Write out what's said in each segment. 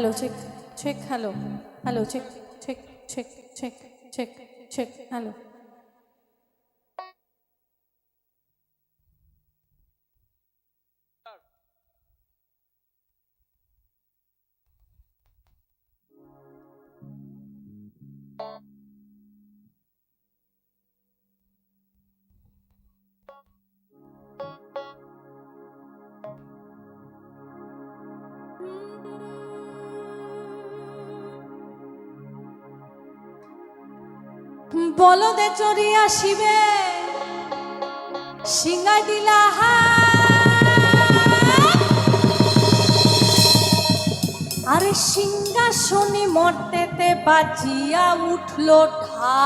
hello check check hello hello check check check check check check hello বলদে চড়িয়া শিবে সিঙ্গাই দিলা আরে সিংহাসনে মর্তেতে বাজিয়া উঠল ঠা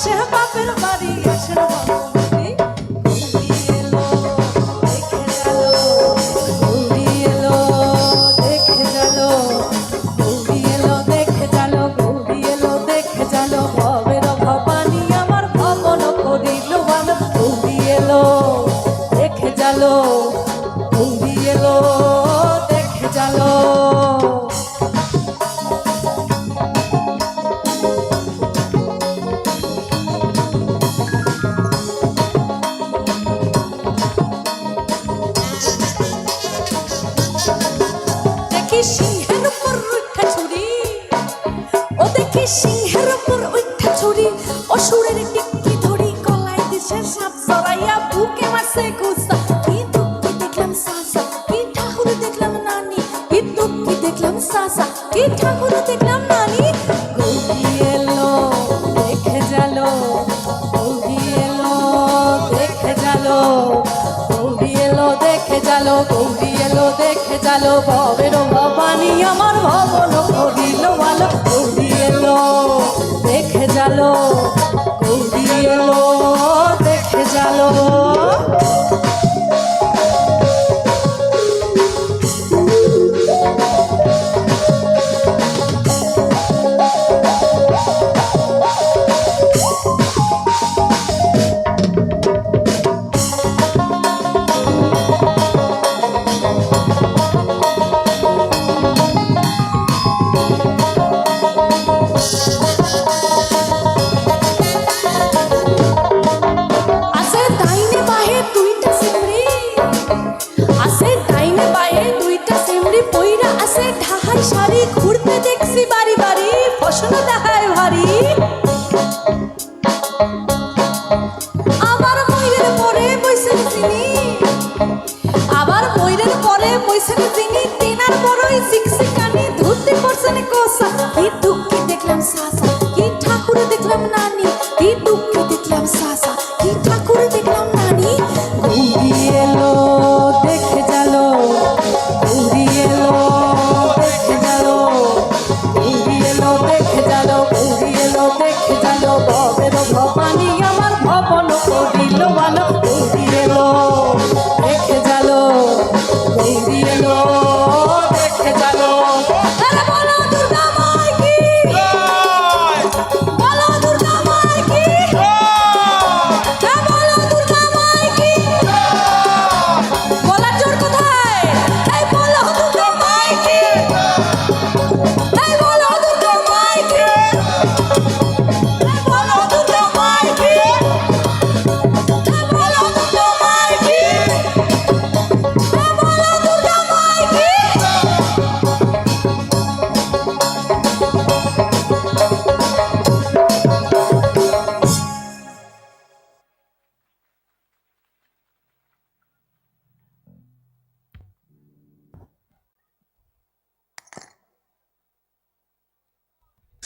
আসেন বাপের বাড়ি আসেন বাপের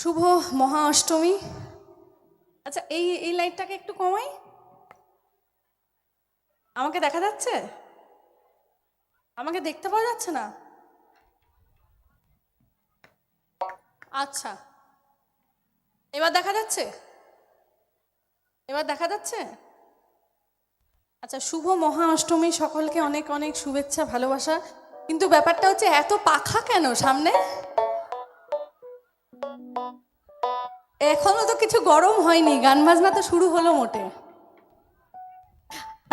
শুভ মহা অষ্টমী। আচ্ছা এই এই লাইটটাকে একটু কমাই। আমাকে দেখা যাচ্ছে? আমাকে দেখতে পাওয়া যাচ্ছে না? আচ্ছা। এবার দেখা যাচ্ছে? এবার দেখা যাচ্ছে? আচ্ছা শুভ মহা অষ্টমী। সকলকে অনেক অনেক শুভেচ্ছা, ভালোবাসা। কিন্তু ব্যাপারটা হচ্ছে, এত পাখা কেন সামনে? এখনও তো কিছু গরম হয়নি, গান বাজনা তো শুরু হলো মোটে।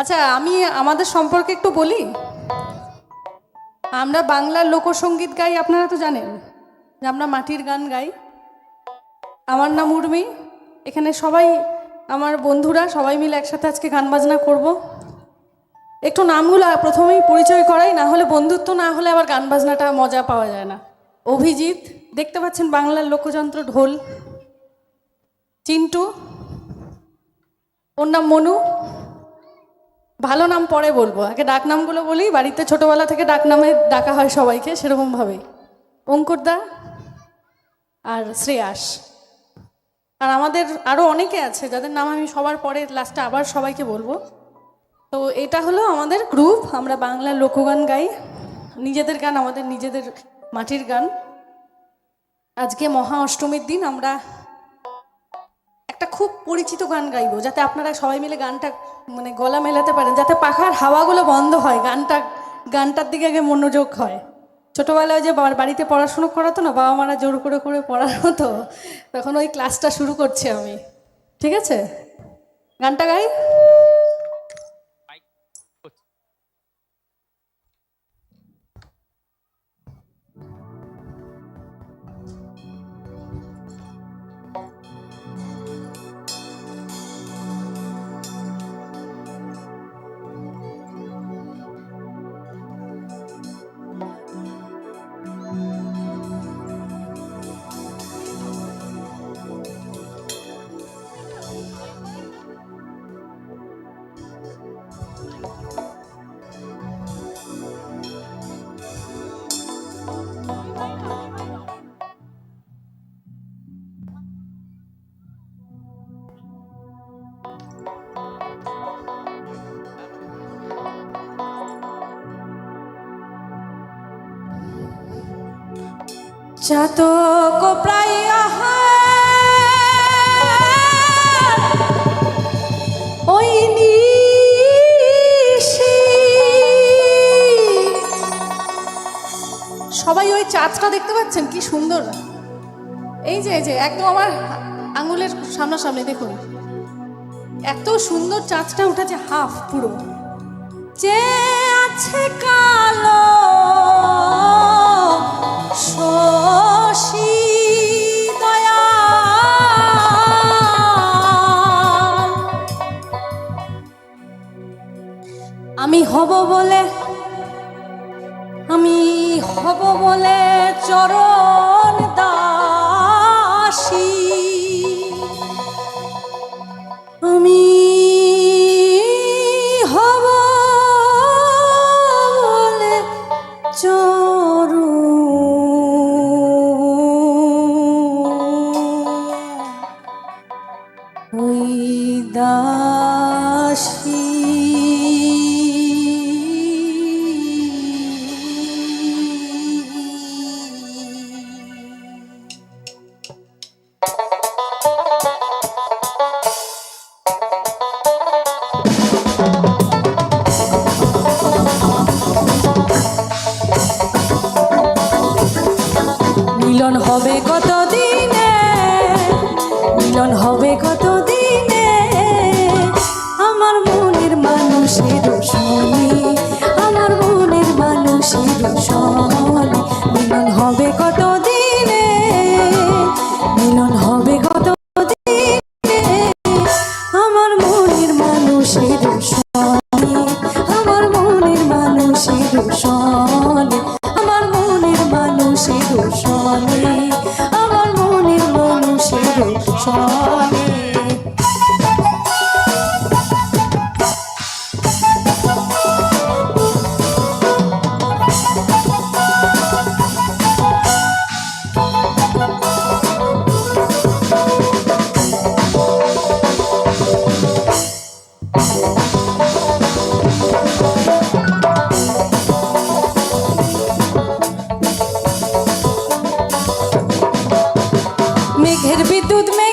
আচ্ছা আমি আমাদের সম্পর্কে একটু বলি? আমরা বাংলার লোকসঙ্গীত গাই, আপনারা তো জানেন, যে আমরা মাটির গান গাই। আমার নাম উর্মি, এখানে সবাই, আমার বন্ধুরা সবাই মিলে একসাথে আজকে গান বাজনা করব। একটু নামগুলো প্রথমেই পরিচয় করাই, না হলে বন্ধুত্ব, না হলে আবার গান বাজনাটা মজা পাওয়া যায় না। অভিজিৎ, দেখতে পাচ্ছেন বাংলার লোকযন্ত্র ঢোল। চিন্টু, ওর নাম মনু। ভালো নাম পরে বলব। আগে ডাক নামগুলো বলি, বাড়িতে ছোটবেলা থেকে ডাক নামে ডাকা হয় সবাইকে সেরকমভাবেই অঙ্কুরদা আর শ্রেয়াস। আর আমাদের আরও অনেকে আছে, যাদের নাম আমি সবার পরে লাস্টে আবার সবাইকে বলব। তো এটা হলো আমাদের গ্রুপ আমরা বাংলা লোকগান গাই। নিজেদের গান, আমাদের নিজেদের মাটির গান। আজকে মহা অষ্টমীর দিন, আমরা একটা খুব পরিচিত গান গাইবো, যাতে আপনারা সবাই মিলে গানটা মানে গলা মেলাতে পারেন, যাতে পাখার হাওয়াগুলো বন্ধ হয়, গানটা, গানটার দিকে আগে মনোযোগ হয়। ছোটোবেলায় যে বাড়িতে পড়াশুনো করাতো না, বাবা মারা জোর করে করে পড়ার হতো তখন ওই ক্লাসটা শুরু করছি আমি। ঠিক আছে? গানটা গাই? চাতক প্রায় ওই সবাই ওই চাঁদটা দেখতে পাচ্ছেন? কি সুন্দর। এই যে এই যে, একদম আমার আঙুলের সামনাসামনি, দেখুন। এত সুন্দর চাঁদটা উঠেছে হাফ পুরো। যে আছে কালো আমি হব বলে আমি হব বলে চরণ দাসী। Тут ми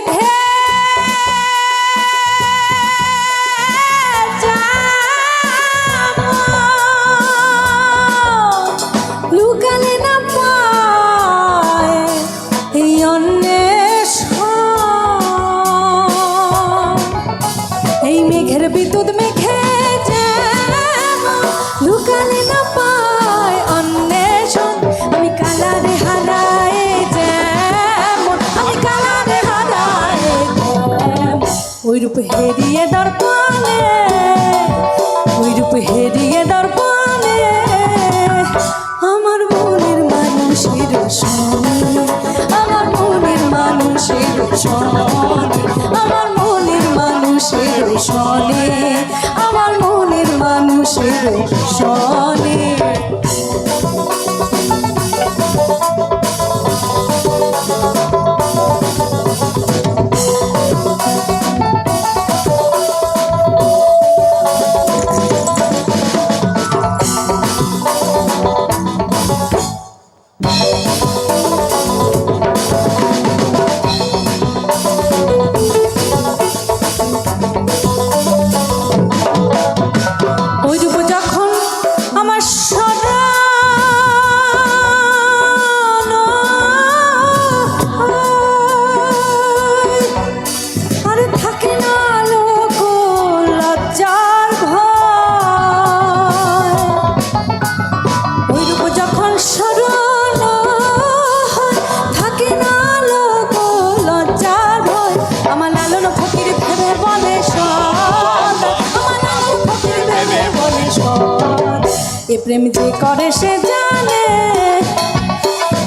প্রেম যে করে, সে জানে।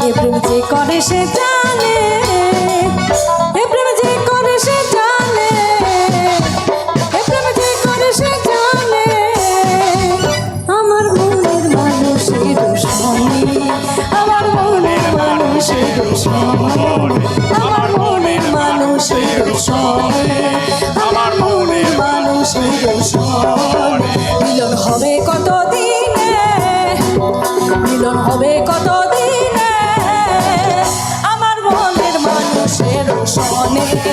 এ প্রেম যে করে, সে জানে। এ প্রেম যে করে, সে জানে। এ প্রেম যে করে, সে জানে। আমার মনের মানুষের সনে আমার মনের মানুষের সনে আমার মনের মানুষের সনে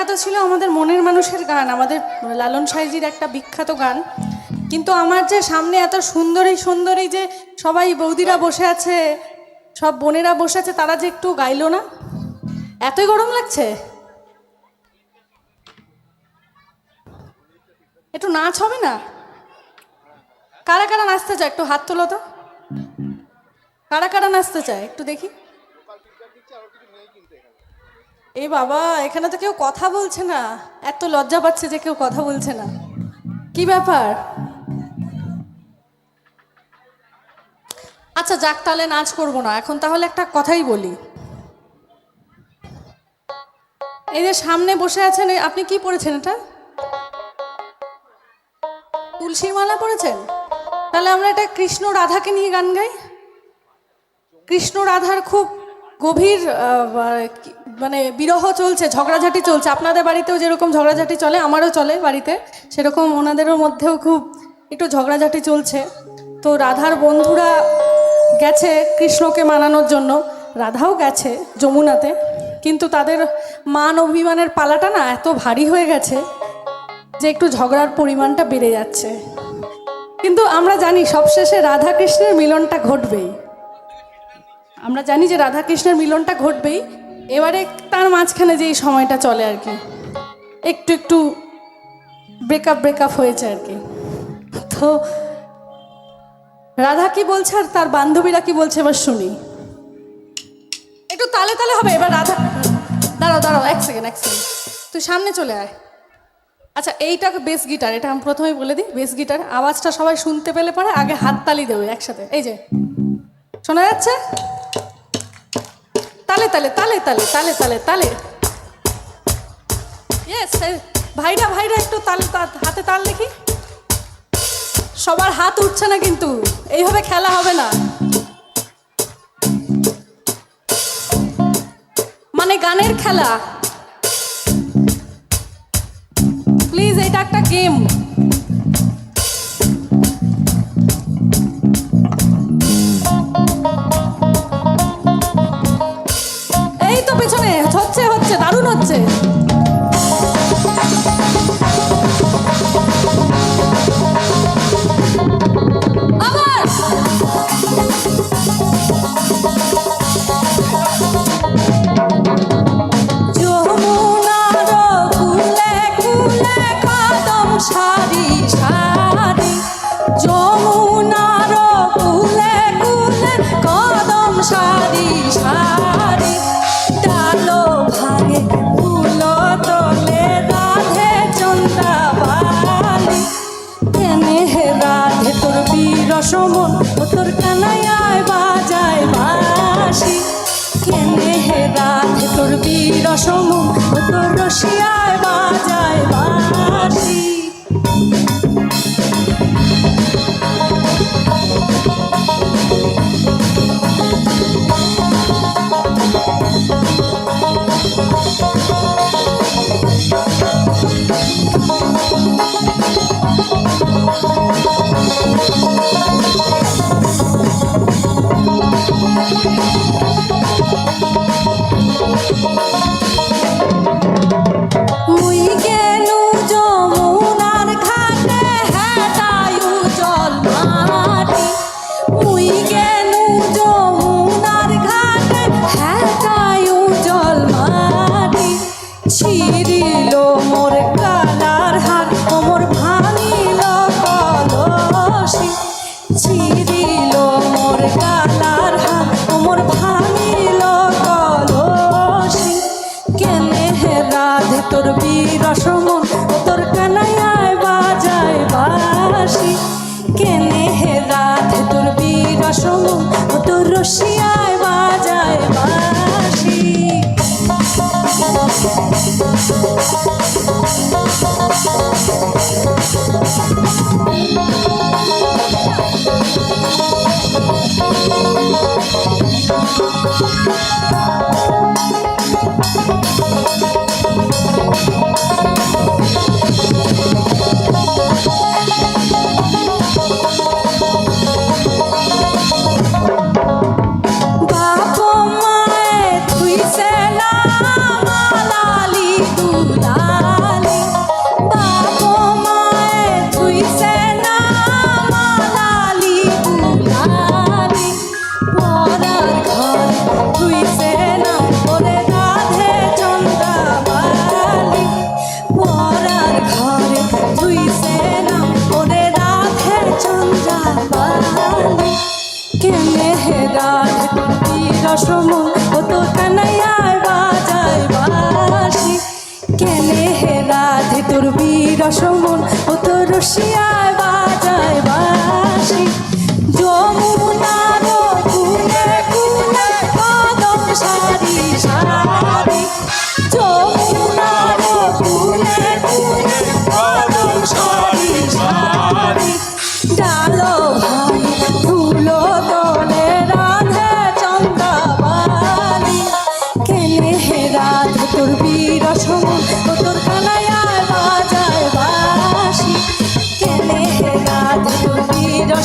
গানটা তো ছিল আমাদের মনের মানুষের গান, আমাদের লালন সাইজির একটা বিখ্যাত গান। কিন্তু আমার যে সামনে এত সুন্দরী সুন্দরী যে সবাই বৌদিরা বসে আছে, সব বোনেরা বসে আছে, তারা যে একটু গাইলো না? এতই গরম লাগছে? একটু নাচ হবে না? কারা কারা নাচতে চায়? একটু হাত তোলো তো। কারা কারা নাচতে চায়? একটু দেখি। এ বাবা, এখানে তো কেউ কথা বলছে না। এত লজ্জা পাচ্ছে যে কেউ কথা বলছে না। কি ব্যাপার? আচ্ছা যাক তাহলে নাচ করব না। এখন তাহলে একটা কথাই বলি। এই যে সামনে বসে আছেন আপনি কি পড়েছেন এটা? তুলসীর মালা পড়েছেন? তাহলে আমরা এটা কৃষ্ণ রাধাকে নিয়ে গান গাই? কৃষ্ণ রাধার খুব গভীর মানে বিরহ চলছে, ঝগড়াঝাটি চলছে। আপনাদের বাড়িতেও যেরকম ঝগড়াঝাটি চলে, আমারও চলে বাড়িতে। সেরকম ওনাদেরও মধ্যেও খুব একটু ঝগড়াঝাটি চলছে। তো রাধার বন্ধুরা গেছে কৃষ্ণকে মানানোর জন্য। রাধাও গেছে যমুনাতে, কিন্তু তাদের মান অভিমানের পালাটা না এত ভারী হয়ে গেছে যে একটু ঝগড়ার পরিমাণটা বেড়ে যাচ্ছে। কিন্তু আমরা জানি সবশেষে রাধা কৃষ্ণের মিলনটা ঘটবেই। আমরা জানি যে রাধা কৃষ্ণের মিলনটা ঘটবেই। এবারে তার মাঝখানে যে সময়টা চলে আর কি, একটু একটু ব্রেকআপ ব্রেকআপ হয়েছে আর কি। তো রাধা কি বলছে আর তার বান্ধবীরা কি বলছে এবার শুনি। একটু তালে তালে হবে, এবার রাধা, দাঁড়াও দাঁড়াও, এক সেকেন্ড এক সেকেন্ড তুই সামনে চলে আয়। আচ্ছা এইটা বেস গিটার এটা আমি প্রথমেই বলে দিই বেস গিটার আওয়াজটা সবাই শুনতে পেলে পরে আগে হাত তালি দেবে একসাথে। এই যে, শোনা যাচ্ছে? তালে তালে তালে তালে তালে তালে। ইয়েস ভাইরা ভাইরা, একটু তাল হাতে তাল দেখি। সবার হাত উঠছে না কিন্তু, এইভাবে খেলা হবে না। মানে গানের খেলা। প্লিজ এটা একটা গেম দশম রসিয়ায় বাজায় বাসি কে মেহেরাজ? তুই রসমন কত কানাইয়ার বাজায় বাসি। কে মেহেরাজ? তোর বীর রসমন কত রশিয়ায় বাজায় বাসি। যমুনা কুলে কুলে কদম সারি সারা।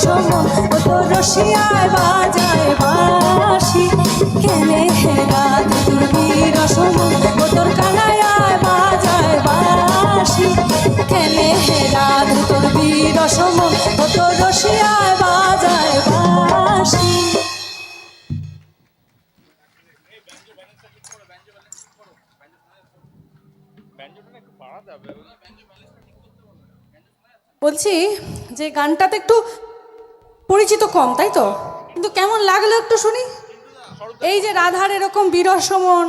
সম ও রসিয়ায় বাজায় বাসি খেলে হেরা তোর বীর সম ও কানায় বাজায় বাসি খেলে হেরা তোর বীর সম ও তো রসিয়ায় বাজায় বাসি বলছি, যে গানটাতে একটু পরিচিত কম, তাই তো? কিন্তু কেমন লাগল একটু শুনি? এই যে রাধার এরকম বিরসমন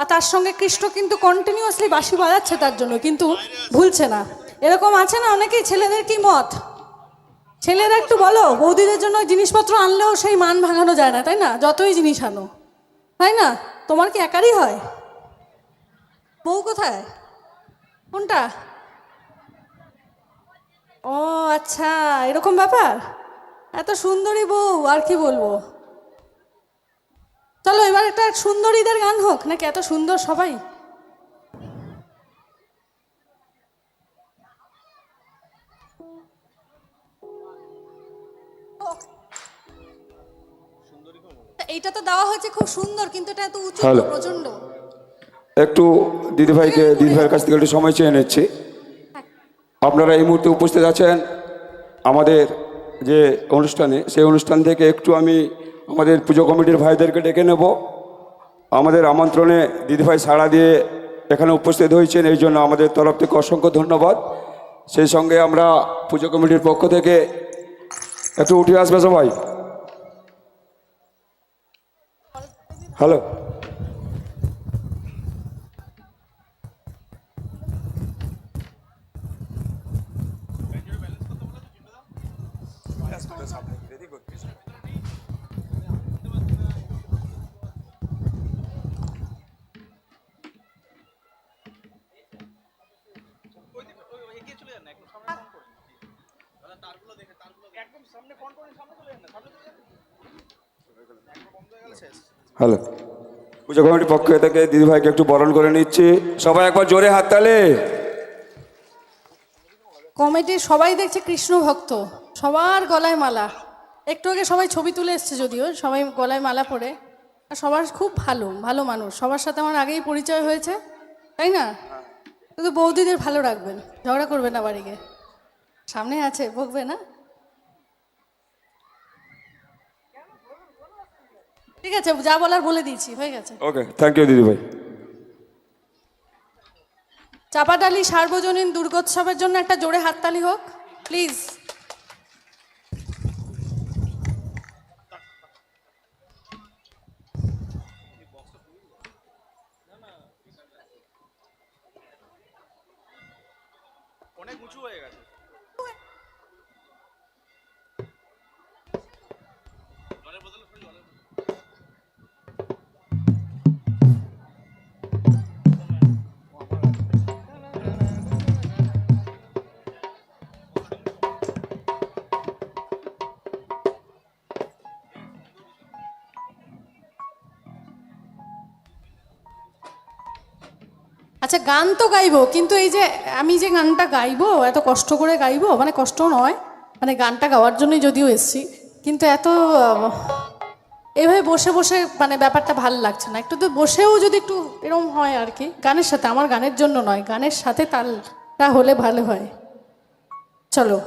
আর তার সঙ্গে কৃষ্ণ কিন্তু কন্টিনিউয়াসলি বাসি বাজাচ্ছে তার জন্য, কিন্তু ভুলছে না। এরকম আছে না অনেকেই? ছেলেদের কি মত? ছেলেরা একটু বলো, বৌদিদের জন্য জিনিসপত্র আনলেও সেই মান ভাঙানো যায় না, তাই না? যতই জিনিস আনো। তাই না? তোমার কি একারই হয়? বউ কোথায়? কোনটা? ও আচ্ছা এরকম ব্যাপার? এত সুন্দরী বউ আর কি বলব? চলো এবার একটা সুন্দরীদের গান হোক নাকি এত সুন্দর সবাই? এইটা তো দেওয়া হয়েছে খুব সুন্দর কিন্তু এটা এত উঁচু. প্রচণ্ড একটু দিদিভাইকে দিদিভাইয়ের কাছ থেকে একটু সময় চেয়ে নিচ্ছি। আপনারা এই মুহূর্তে উপস্থিত আছেন আমাদের যে অনুষ্ঠানে, সেই অনুষ্ঠান থেকে একটু আমি আমাদের পুজো কমিটির ভাইদেরকে ডেকে নেব। আমাদের আমন্ত্রণে দিদিভাই সাড়া দিয়ে এখানে উপস্থিত হয়েছেন, এই জন্য আমাদের তরফ থেকে অসংখ্য ধন্যবাদ। সেই সঙ্গে আমরা পুজো কমিটির পক্ষ থেকে একটু উঠে আসবে সবাই? হ্যালো? হ্যালো পুজো কমিটির পক্ষ থেকে দিদিভাইকে একটু বরণ করে নিচ্ছি। সবাই একবার জোরে হাততালে কমিটির সবাই দেখছে কৃষ্ণ ভক্ত। সবার গলায় মালা। একটু আগে সবাই ছবি তুলে এসছে যদিও সবাই গলায় মালা পরে। আর সবার খুব ভালো ভালো মানুষ। সবার সাথে আমার আগেই পরিচয় হয়েছে তাই না? কিন্তু বৌদিদের ভালো রাখবেন। ঝগড়া করবেন না বাড়িকে। সামনে আছে বকবে না? ঠিক আছে যা বলার বলে দিয়েছি হয়ে গেছে। ওকে থ্যাংক ইউ দিদিভাই চাপাটালি সার্বজনীন দুর্গোৎসবের জন্য একটা জোরে হাততালি হোক প্লিজ আচ্ছা গান তো গাইবো, কিন্তু এই যে আমি যে গানটা গাইবো, এত কষ্ট করে গাইবো মানে কষ্ট নয়। মানে গানটা গাওয়ার জন্যই যদিও এসছি, কিন্তু এত এভাবে বসে বসে মানে ব্যাপারটা ভালো লাগছে না। একটু তো বসেও যদি একটু এরম হয় আর কি, গানের সাথে, আমার গানের জন্য নয়, গানের সাথে তালটা হলে ভালো হয়। চলো।